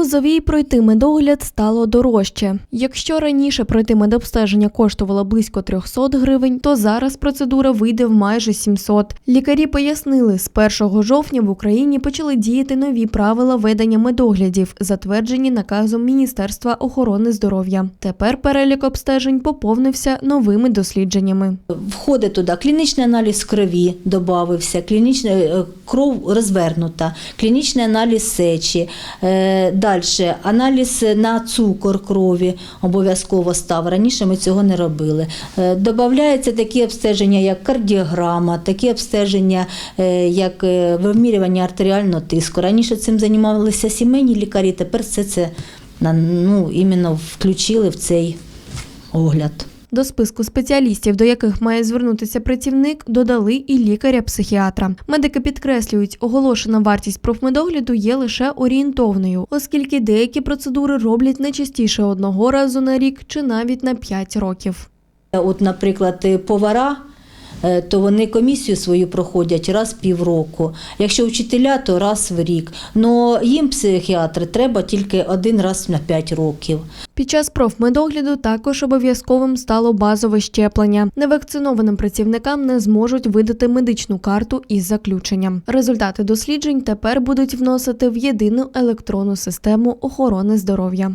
Лозовій пройти медогляд стало дорожче. Якщо раніше пройти медобстеження коштувало близько 300 гривень, то зараз процедура вийде в майже 700. Лікарі пояснили, з 1 жовтня в Україні почали діяти нові правила ведення медоглядів, затверджені наказом Міністерства охорони здоров'я. Тепер перелік обстежень поповнився новими дослідженнями. Входить туди клінічний аналіз крові, додався, клінічна е, кров розвернута, клінічний аналіз сечі. Е, Далі аналіз на цукор крові обов'язково став. Раніше ми цього не робили. Е, Добавляються такі обстеження, як кардіограма, такі обстеження, е, як е, вимірювання артеріального тиску. Раніше цим займалися сімейні лікарі, тепер все це ну, іменно включили в цей огляд. До списку спеціалістів, до яких має звернутися працівник, додали і лікаря-психіатра. Медики підкреслюють, оголошена вартість профмедогляду є лише орієнтовною, оскільки деякі процедури роблять не частіше одного разу на рік чи навіть на 5 років. От, наприклад, повара, то вони комісію свою проходять раз півроку. Якщо вчителя, то раз в рік. Но їм психіатри треба тільки один раз на 5 років. Під час профмедогляду також обов'язковим стало базове щеплення. Невакцинованим працівникам не зможуть видати медичну карту із заключенням. Результати досліджень тепер будуть вносити в єдину електронну систему охорони здоров'я.